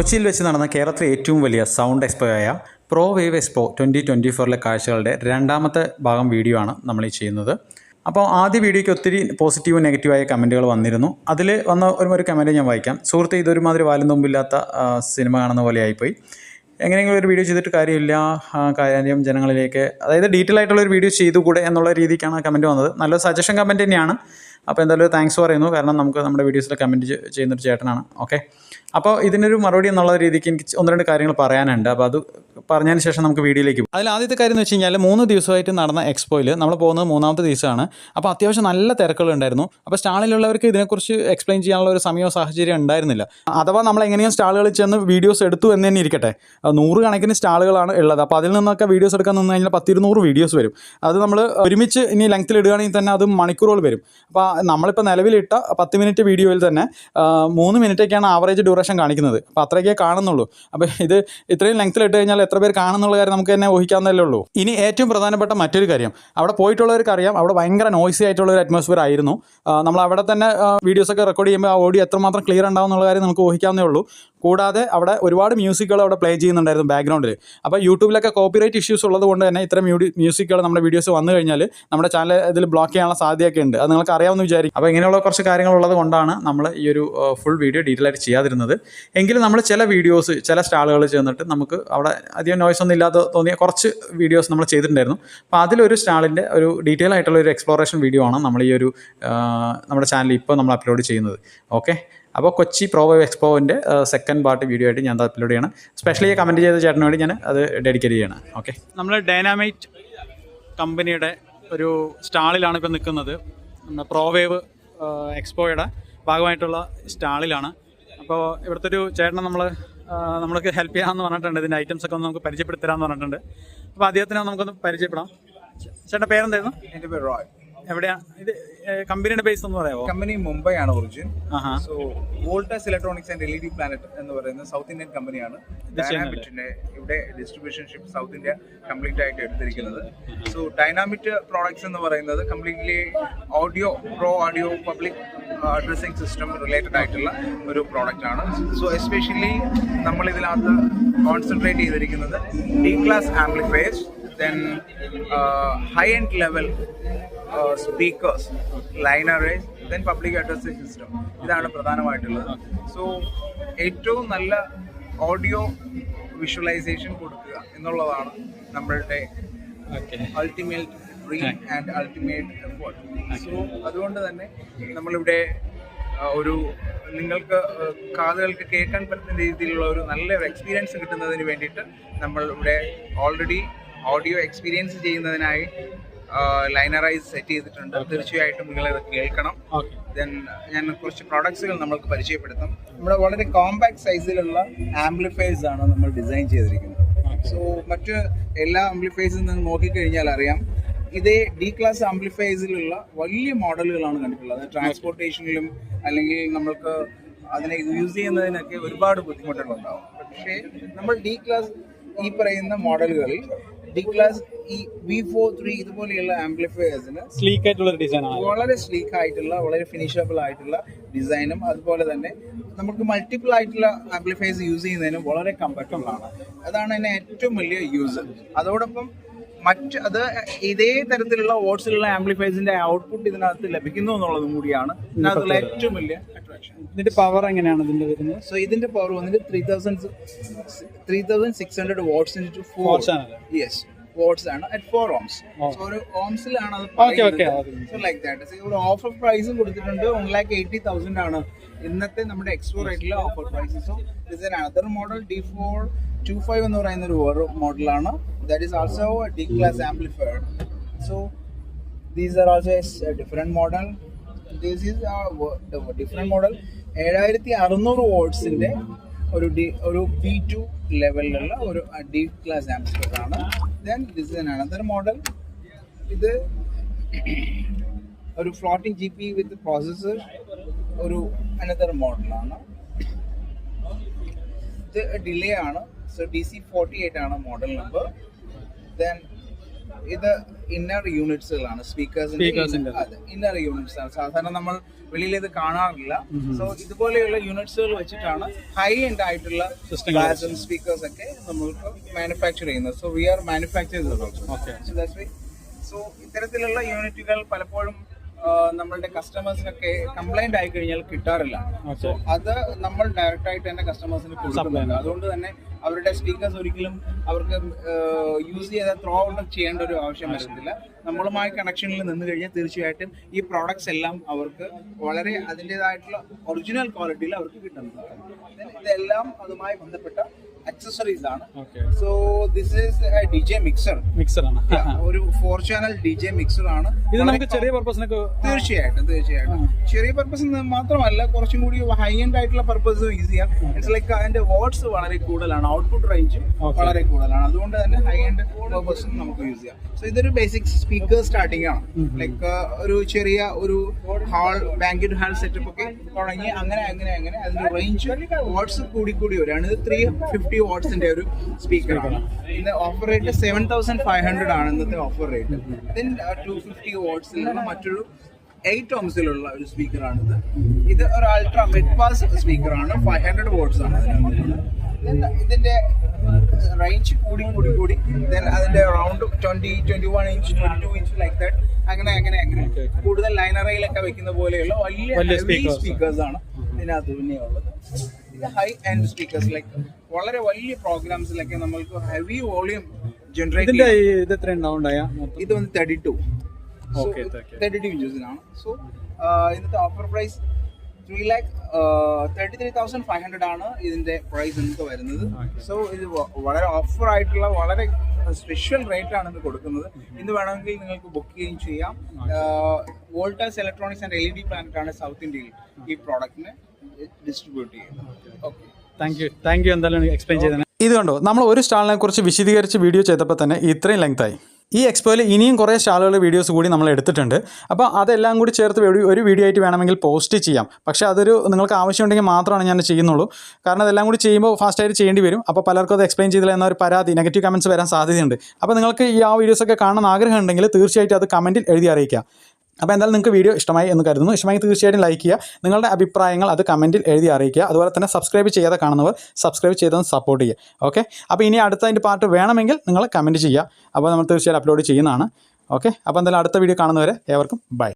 കൊച്ചിയിൽ വെച്ച് നടന്ന കേരളത്തിലെ ഏറ്റവും വലിയ sound എക്സ്പോയായ Pro Wave expo twenty twenty ഫോറിലെ കാഴ്ചകളുടെ രണ്ടാമത്തെ ഭാഗം വീഡിയോ ആണ് നമ്മൾ ഈ ചെയ്യുന്നത്. അപ്പോൾ ആദ്യ വീഡിയോയ്ക്ക് ഒത്തിരി പോസിറ്റീവും നെഗറ്റീവായ കമന്റുകൾ വന്നിരുന്നു. അതിൽ വന്ന ഒരു ഒരു കമന്റ് ഞാൻ വായിക്കാം. സുഹൃത്ത് ഇതൊരുമാതിരി വാലും തുമ്പില്ലാത്ത സിനിമ കാണുന്ന പോലെ ആയിപ്പോയി. എങ്ങനെയെങ്കിലും ഒരു വീഡിയോ ചെയ്തിട്ട് കാര്യമില്ല. കാര്യം ജനങ്ങളിലേക്ക് അതായത് ഡീറ്റെയിൽ ആയിട്ടുള്ള ഒരു വീഡിയോ ചെയ്തുകൂടെ എന്നുള്ള രീതിക്കാണ് ആ കമന്റ് വന്നത്. നല്ല സജഷൻ കമന്റ് തന്നെയാണ്. അപ്പോൾ എന്തായാലും താങ്ക്സ് പറയുന്നു. കാരണം നമുക്ക് നമ്മുടെ വീഡിയോസിൽ കമന്റ് ചെയ്യുന്നൊരു ചേട്ടനാണ്. ഓക്കെ അപ്പോൾ ഇതിനൊരു മറുപടി എന്നുള്ള രീതിക്ക് എനിക്ക് ഒന്ന് രണ്ട് കാര്യങ്ങൾ പറയാനുണ്ട്. അപ്പോൾ അത് പറഞ്ഞതിന് ശേഷം നമുക്ക് വീഡിയോയിലേക്ക് പോകും അതിൽ ആദ്യത്തെ കാര്യം എന്ന് വെച്ച് കഴിഞ്ഞാൽ മൂന്ന് ദിവസമായിട്ട് നടന്ന എക്സ്പോയിൽ നമ്മൾ പോകുന്നത് മൂന്നാമത്തെ ദിവസമാണ്. അപ്പോൾ അത്യാവശ്യം നല്ല തിരക്കുകളുണ്ടായിരുന്നു. അപ്പോൾ സ്റ്റാളിലുള്ളവർക്ക് ഇതിനെക്കുറിച്ച് എക്സ്പ്ലെയിൻ ചെയ്യാനുള്ള ഒരു സമയമോ സാഹചര്യം ഉണ്ടായിരുന്നില്ല. അഥവാ നമ്മൾ എങ്ങനെയും സ്റ്റാളുകളിൽ ചെന്ന് വീഡിയോസ് എടുത്തു എന്ന് തന്നെ ഇരിക്കട്ടെ. നൂറ് കണക്കിന് സ്റ്റാളുകളാണ് ഉള്ളത്. അപ്പോൾ അതിൽ നിന്നൊക്കെ വീഡിയോസ് എടുക്കാൻ നിന്ന് കഴിഞ്ഞാൽ പത്തിരുന്നൂറ് വീഡിയോസ് വരും. അത് നമ്മൾ ഒരുമിച്ച് ഇനി ലെങ്ത്തിൽ ഇടുകയാണെങ്കിൽ തന്നെ അത് മണിക്കൂറുകൾ വരും. അപ്പോൾ നമ്മളിപ്പോൾ നിലവിലിട്ട പത്ത് മിനിറ്റ് വീഡിയോയിൽ തന്നെ മൂന്ന് മിനിറ്റൊക്കെയാണ് ആവറേജ് ഡ്യൂറേഷൻ കാണിക്കുന്നത്. അപ്പോൾ അത്രയൊക്കെ കാണുന്നുള്ളൂ. അപ്പോൾ ഇത് ഇത്രയും ലെങ്ത്തിൽ ഇട്ട് കഴിഞ്ഞാൽ എത്ര പേർ കാണുന്നുള്ള കാര്യം നമുക്ക് തന്നെ ഊഹിക്കാവുന്നതല്ലേ ഉള്ളൂ. ഇനി ഏറ്റവും പ്രധാനപ്പെട്ട മറ്റൊരു കാര്യം. അവിടെ പോയിട്ടുള്ളവർക്ക് അറിയാം അവിടെ ഭയങ്കര നോയ്സി ആയിട്ടുള്ള ഒരു അറ്റ്മോസ്ഫിയർ ആയിരുന്നു. നമ്മൾ അവിടെ തന്നെ വീഡിയോസൊക്കെ റെക്കോർഡ് ചെയ്യുമ്പോൾ ആ ഓഡിയോ എത്രമാത്രം ക്ലിയർ ഉണ്ടാവും എന്നുള്ള കാര്യം നമുക്ക് ഊഹിക്കാവുന്നേ ഉള്ളൂ. കൂടാതെ അവിടെ ഒരുപാട് മ്യൂസിക്കുകൾ അവിടെ പ്ലേ ചെയ്യുന്നുണ്ടായിരുന്നു ബാക്ക്ഗ്രൗണ്ടിൽ അപ്പോൾ യൂട്യൂബിലൊക്കെ കോപ്പിറൈറ്റ് ഇഷ്യൂസ് ഉള്ളത് കൊണ്ട് തന്നെ ഇത്തരം മ്യൂസിക്കുകൾ നമ്മുടെ വീഡിയോസ് വന്നു കഴിഞ്ഞാൽ നമ്മുടെ ചാനൽ ഇതിൽ ബ്ലോക്ക് ചെയ്യാനുള്ള സാധ്യതയൊക്കെ ഉണ്ട്. അത് നിങ്ങൾക്ക് അറിയാമെന്ന് വിചാരിക്കും. അപ്പോൾ ഇങ്ങനെയുള്ള കുറച്ച് കാര്യങ്ങളുള്ളത് കൊണ്ടാണ് നമ്മൾ ഈ ഒരു ഫുൾ വീഡിയോ ഡീറ്റെയിൽ ആയിട്ട് ചെയ്യാതിരുന്നത്. എങ്കിലും നമ്മൾ ചില വീഡിയോസ് ചില സ്റ്റാളുകളിൽ ചെന്നിട്ട് നമുക്ക് അവിടെ അധികം നോയ്സ് ഒന്നും ഇല്ലാതെ തോന്നിയ കുറച്ച് വീഡിയോസ് നമ്മൾ ചെയ്തിട്ടുണ്ടായിരുന്നു. അപ്പോൾ അതിലൊരു സ്റ്റാളിന്റെ ഒരു ഡീറ്റെയിൽ ആയിട്ടുള്ള ഒരു എക്സ്പ്ലോറേഷൻ വീഡിയോ ആണ് നമ്മൾ ഈ ഒരു നമ്മുടെ ചാനലിൽ ഇപ്പോൾ നമ്മൾ അപ്ലോഡ് ചെയ്യുന്നത്. ഓക്കെ അപ്പോൾ കൊച്ചി പ്രോവോ എക്സ്പോവിന്റെ സെക്കൻഡ് പാർട്ട് വീഡിയോ ആയിട്ട് ഞാൻ അപ്ലോഡ് ചെയ്യണം. സ്പെഷ്യലി കമന്റ് ചെയ്ത ചേട്ടന് വേണ്ടി ഞാൻ അത് ഡെഡിക്കേറ്റ് ചെയ്യണം. ഓക്കെ നമ്മൾ ഡൈനാമൈറ്റ് കമ്പനിയുടെ ഒരു സ്റ്റാളിലാണ് ഇപ്പോൾ നിൽക്കുന്നത്. നമ്മുടെ പ്രോവേവ് എക്സ്പോയുടെ ഭാഗമായിട്ടുള്ള സ്റ്റാളിലാണ്. അപ്പോൾ ഇവിടുത്തെ ഒരു ചേട്ടനെ നമ്മൾ നമ്മൾക്ക് ഹെൽപ്പ് ചെയ്യാമെന്ന് പറഞ്ഞിട്ടുണ്ട്. ഇതിന്റെ ഐറ്റംസ് ഒക്കെ ഒന്ന് നമുക്ക് പരിചയപ്പെടുത്തരാമെന്ന് പറഞ്ഞിട്ടുണ്ട്. അപ്പോൾ അദ്ദേഹത്തിനെ നമുക്കൊന്ന് പരിചയപ്പെടാം. ചേട്ടന്റെ പേരെന്തായിരുന്നു? എന്റെ പേര് റോയ്. എവിടെയാണ് ഇത് കമ്പനിയുടെ ബേസ് എന്ന് പറയാമോ കമ്പനി മുംബൈ ആണ് origin so Voltas electronics and L E D planet എന്ന് പറയുന്ന സൗത്ത് ഇന്ത്യൻ കമ്പനിയാണ്. ഡൈനാമിറ്റിന്റെ ഇവിടെ ഡിസ്ട്രിബ്യൂഷൻഷിപ്പ് സൗത്ത് ഇന്ത്യ കംപ്ലീറ്റ് ആയിട്ട് എടുത്തിരിക്കുന്നത്. സോ ഡൈനാമിറ്റ് പ്രോഡക്ട്സ് എന്ന് പറയുന്നത് completely audio pro audio public addressing system related ആയിട്ടുള്ള ഒരു പ്രോഡക്റ്റ് ആണ്. സോ എസ്പെഷ്യലി നമ്മൾ ഇതിനകത്ത് കോൺസെൻട്രേറ്റ് ചെയ്തിരിക്കുന്നത് D class amplifiers then high end level speakers line arrays then public addressing system ഇതാണ് പ്രധാനമായിട്ടുള്ളത്. സോ ഏറ്റവും നല്ല ഓഡിയോ വിഷ്വലൈസേഷൻ കൊടുക്കുക എന്നുള്ളതാണ് നമ്മളുടെ ultimate dream and ultimate effort so അതുകൊണ്ട് തന്നെ നമ്മളിവിടെ ആ, ഒരു നിങ്ങൾക്ക് കാതുകൾക്ക് കേൾക്കാൻ പറ്റുന്ന രീതിയിലുള്ള ഒരു നല്ലൊരു എക്സ്പീരിയൻസ് കിട്ടുന്നതിന് വേണ്ടിയിട്ട് നമ്മൾ ഇവിടെ ഓൾറെഡി ഓഡിയോ എക്സ്പീരിയൻസ് ചെയ്യുന്നതിനായി ലൈനറൈസ് സെറ്റ് ചെയ്തിട്ടുണ്ട്. തീർച്ചയായിട്ടും നിങ്ങൾ ഇത് കേൾക്കണം. ദെൻ ഞാൻ കുറച്ച് പ്രോഡക്ട്സുകൾ നമ്മൾക്ക് പരിചയപ്പെടുത്തും. നമ്മുടെ വളരെ കോമ്പാക്ട് സൈസിലുള്ള ആംപ്ലിഫയേഴ്സ് ആണ് നമ്മൾ ഡിസൈൻ ചെയ്തിരിക്കുന്നത്. സോ മറ്റ് എല്ലാ ആംപ്ലിഫയേഴ്സിൽ നിന്ന് നോക്കിക്കഴിഞ്ഞാൽ അറിയാം. ഇതേ ഡി ക്ലാസ് ആംപ്ലിഫയേഴ്സിലുള്ള വലിയ മോഡലുകളാണ് കണ്ടിട്ടുള്ളത്. ട്രാൻസ്പോർട്ടേഷനിലും അല്ലെങ്കിൽ നമ്മൾക്ക് അതിനെ യൂസ് ചെയ്യുന്നതിനൊക്കെ ഒരുപാട് ബുദ്ധിമുട്ടുകളുണ്ടാവും. പക്ഷേ നമ്മൾ ഡി ക്ലാസ് ഈ പറയുന്ന മോഡലുകളിൽ ഡി ക്ലാസ് ഈ വി ഫോർ ത്രീ ഇതുപോലെയുള്ള ആംപ്ലിഫയേഴ്സിന് സ്ലീക്ക് ആയിട്ടുള്ള ഡിസൈൻ വളരെ സ്ലീക്ക് ആയിട്ടുള്ള വളരെ ഫിനിഷബിൾ ആയിട്ടുള്ള ഡിസൈനും അതുപോലെ തന്നെ നമുക്ക് മൾട്ടിപ്പിൾ ആയിട്ടുള്ള ആംപ്ലിഫയേഴ്സ് യൂസ് ചെയ്യുന്നതിനും വളരെ കംഫർട്ടബിൾ ആണ്. അതാണ് എന്നെ ഏറ്റവും വലിയ യൂസ് അതോടൊപ്പം മറ്റ് അത് ഇതേ തരത്തിലുള്ള വോട്ട്സിലുള്ള ആംപ്ലിഫൈസിന്റെ ഔട്ട്പുട്ട് ഇതിനകത്ത് ലഭിക്കുന്നു എന്നുള്ളതും കൂടിയാണ്. ഇതിനകത്തുള്ള ഏറ്റവും വലിയ അട്രാക്ഷൻ ഇതിന്റെ പവർ എങ്ങനെയാണ് ഇതിന്റെ വരുന്നത്? സോ ഇതിന്റെ പവർ വന്നിട്ട് three thousand three thousand six hundred watts into four yes watts ആണ് അറ്റ് ഫോർ ഓംസ്. സോ ഒരു ഓംസിലാണ് അത് ലൈക്ക് ദാറ്റ് ഒരു ഓഫർ പ്രൈസും കൊടുത്തിട്ടുണ്ട്. വൺ ലാക്ക് എയ്റ്റി തൗസൻഡ് ആണ്. ഇന്നത്തെ നമ്മുടെ എക്സ്പ്ലോർ ആയിട്ടുള്ള offer പ്രൈസസും is another model D four two five എന്ന് പറയുന്ന ഒരു വേറെ മോഡലാണ് that is also D class amplifier so these are also different model these is different model ഏഴായിരത്തി അറുന്നൂറ് വോട്ട്സിന്റെ ഒരു ഡി ഒരു ബി ടു ലെവലിലുള്ള ഒരു ഡി ക്ലാസ് ആംപ്ലിഫയർ ആണ്. Then this is another model ഇത് ഒരു floating G P with processor ഒരു അനദർ മോഡലാണ് ഇത് ഡിലേ ആണ്. So D C forty eight ആണ് മോഡൽ നമ്പർ ദെൻ ഇത് ഇന്നർ യൂണിറ്റ്സുകളാണ് സ്പീക്കേഴ്സിന്റെ ഇന്നർ യൂണിറ്റ്സ് ആണ്. സാധാരണ നമ്മൾ വെളിയിൽ ഇത് കാണാറില്ല. സോ ഇതുപോലെയുള്ള യൂണിറ്റ്സുകൾ വെച്ചിട്ടാണ് ഹൈ എൻഡ് ആയിട്ടുള്ള സ്പീക്കേഴ്സ് ഒക്കെ നമ്മൾക്ക് മാനുഫാക്ചർ ചെയ്യുന്നത്. So we are manufacture so ഇത്തരത്തിലുള്ള യൂണിറ്റുകൾ പലപ്പോഴും നമ്മളുടെ കസ്റ്റമേഴ്സിനൊക്കെ കംപ്ലൈന്റ് ആയി കഴിഞ്ഞാൽ കിട്ടാറില്ല. അത്. നമ്മൾ ഡയറക്റ്റ് ആയിട്ട് തന്നെ കസ്റ്റമേഴ്സിന് കൊടുക്കുന്നുണ്ട്. അതുകൊണ്ട് തന്നെ അവരുടെ സ്പീക്കേഴ്സ് ഒരിക്കലും അവർക്ക് യൂസ് ചെയ്ത ത്രോ ഔട്ട് ചെയ്യേണ്ട ഒരു ആവശ്യം വരുന്നില്ല നമ്മളുമായി കണക്ഷനിൽ നിന്ന് കഴിഞ്ഞാൽ തീർച്ചയായിട്ടും ഈ പ്രോഡക്ട്സ് എല്ലാം അവർക്ക് വളരെ അതിന്റെതായിട്ടുള്ള ഒറിജിനൽ ക്വാളിറ്റിയിൽ അവർക്ക് കിട്ടുന്നതാണ് ഇതെല്ലാം അതുമായി ബന്ധപ്പെട്ട അക്സസറീസ് ആണ്. So this is D J mixer mixer ആണ്. ഒരു four channel D J mixer ആണ്. ഇത് നമുക്ക് ചെറിയ പർപ്പസിനൊക്കെ തീർച്ചയായിട്ടും തീർച്ചയായിട്ടും. ചെറിയ പർപ്പസ് മാത്രമല്ല കുറച്ചും കൂടി ഹൈ എൻഡ് ആയിട്ടുള്ള പർപ്പസ് ഈസിയാണ് ഇറ്റ്സ് ലൈക്ക് അതിന്റെ വേർഡ്സ് വളരെ കൂടുതലാണ്. ഔട്ട്പുട്ട് റേഞ്ചും വളരെ കൂടുതലാണ്. അതുകൊണ്ട് തന്നെ ഹൈ എൻഡ് പേഴ്സൺ നമുക്ക് യൂസ് ചെയ്യാം. സോ ഇതൊരു ബേസിക് സ്പീക്കർ സ്റ്റാർട്ടിംഗ് ആണ്. ലൈക്ക് ഒരു ചെറിയ ഒരു ഹാൾ ബാങ്കറ്റ് ഹാൾ സെറ്റപ്പ് ഒക്കെ തുടങ്ങി അങ്ങനെ അങ്ങനെ അങ്ങനെ അതിന്റെ റേഞ്ച് വാട്ട്സ് കൂടി കൂടി വരികയാണ്. ഇത് ത്രീ ഫിഫ്റ്റി വാട്ട്സിന്റെ ഒരു സ്പീക്കറാണ് ഇന്ന് offer rate seven thousand five hundred ആണ് ഇന്നത്തെ offer rate then two fifty വാട്ട്സിൽ നിന്ന് മറ്റൊരു എയ്റ്റ് ഓംസിലുള്ള ഒരു സ്പീക്കറാണിത്. ഇത് ഒരു അൾട്രാ മിഡ് പാസ് സ്പീക്കറാണ്. ഫൈവ് ഹൺഡ്രഡ് വോട്ട്സ് ആണ് ഇതിന്റെ റേഞ്ച് കൂടി കൂടി കൂടി. ദെൻ അതിന്റെ round twenty twenty one inch twenty two inch like that അങ്ങനെ. അങ്ങനെ അങ്ങനെ കൂടുതൽ ലൈനറയിലൊക്കെ വെക്കുന്ന പോലെയുള്ള വലിയ സ്പീക്കേഴ്സ് ആണ്. ഇതിനകത്ത് പിന്നെയുള്ളത് ഇത് ഹൈ ആൻഡ് സ്പീക്കേഴ്സ് ലൈക്ക് വളരെ വലിയ പ്രോഗ്രാംസിലൊക്കെ നമ്മൾക്ക് ഹെവി വോളിയം ജനറേറ്റ് ഇത് വന്ന് തേർട്ടി ടു. തേർട്ടി ടു ഇഞ്ചസിനാണ് സോ ഇന്നത്തെ offer price three lakh thirty three thousand five hundred ആണ് ഇതിന്റെ പ്രൈസ് നമുക്ക് വരുന്നത്. സോ ഇത് വളരെ ഓഫർ ആയിട്ടുള്ള വളരെ സ്പെഷ്യൽ റേറ്റ് ആണ് ഇത് കൊടുക്കുന്നത്. ഇന്ന് വേണമെങ്കിൽ നിങ്ങൾക്ക് ബുക്ക് ചെയ്യുകയും ചെയ്യാം. Voltas electronics and L E D planet ആണ് സൗത്ത് ഇന്ത്യയിൽ ഈ പ്രോഡക്റ്റിന് ഡിസ്ട്രിബ്യൂട്ട് ചെയ്യുന്നത്. Okay thank you thank you എന്തായാലും എക്സ്പ്ലെയിൻ ചെയ്തതിന്. ഇത് കണ്ടോ? നമ്മൾ ഒരു സ്റ്റാളിനെ കുറിച്ച് വിശദീകരിച്ച് വീഡിയോ ചെയ്തപ്പോൾ തന്നെ ഇത്രയും ലെങ്ത് ആയി. ഈ എക്സ്പോയിൽ ഇനിയും കുറേ സ്റ്റാളുകളുടെ വീഡിയോസ് കൂടി നമ്മൾ എടുത്തിട്ടുണ്ട്. അപ്പോൾ അതെല്ലാം കൂടി ചേർത്ത് ഒരു- വീഡിയോ ആയിട്ട് വേണമെങ്കിൽ പോസ്റ്റ് ചെയ്യാം. പക്ഷേ അതൊരു നിങ്ങൾക്ക് ആവശ്യമുണ്ടെങ്കിൽ മാത്രമാണ് ഞാൻ ചെയ്യുന്നുള്ളൂ. കാരണം അതെല്ലാം കൂടി ചെയ്യുമ്പോൾ ഫാസ്റ്റായിട്ട് ചെയ്യേണ്ടി വരും. അപ്പോൾ പലർക്കും അത് എക്സ്പ്ലെയിൻ ചെയ്തില്ല എന്നൊരു പരാതി നെഗറ്റീവ് കമന്റ്സ് വരാൻ സാധ്യതയുണ്ട്. അപ്പോൾ നിങ്ങൾക്ക് ഈ ആ വീഡിയോസൊക്കെ കാണാൻ ആഗ്രഹമുണ്ടെങ്കിൽ തീർച്ചയായിട്ടും അത് കമന്റിൽ എഴുതി അറിയിക്കുക. അപ്പോൾ എന്തായാലും നിങ്ങൾക്ക് വീഡിയോ ഇഷ്ടമായി എന്ന് കരുതുന്നു. ഇഷ്ടമായി തീർച്ചയായിട്ടും ലൈക്ക് ചെയ്യുക. നിങ്ങളുടെ അഭിപ്രായങ്ങൾ അത് കമന്റിൽ എഴുതി അറിയിക്കുക. അതുപോലെ തന്നെ സബ്സ്ക്രൈബ് ചെയ്യാതെ കാണുന്നവർ സബ്സ്ക്രൈബ് ചെയ്തൊന്ന് സപ്പോർട്ട് ചെയ്യുക. ഓക്കെ അപ്പോൾ ഇനി അടുത്ത അതിന്റെ പാർട്ട് വേണമെങ്കിൽ നിങ്ങൾ കമന്റ് ചെയ്യുക. അപ്പോൾ നമ്മൾ തീർച്ചയായിട്ടും അപ്ലോഡ് ചെയ്യുന്നതാണ്. ഓക്കെ അപ്പോൾ എന്തായാലും അടുത്ത വീഡിയോ കാണുന്നവരെ ഏവർക്കും ബൈ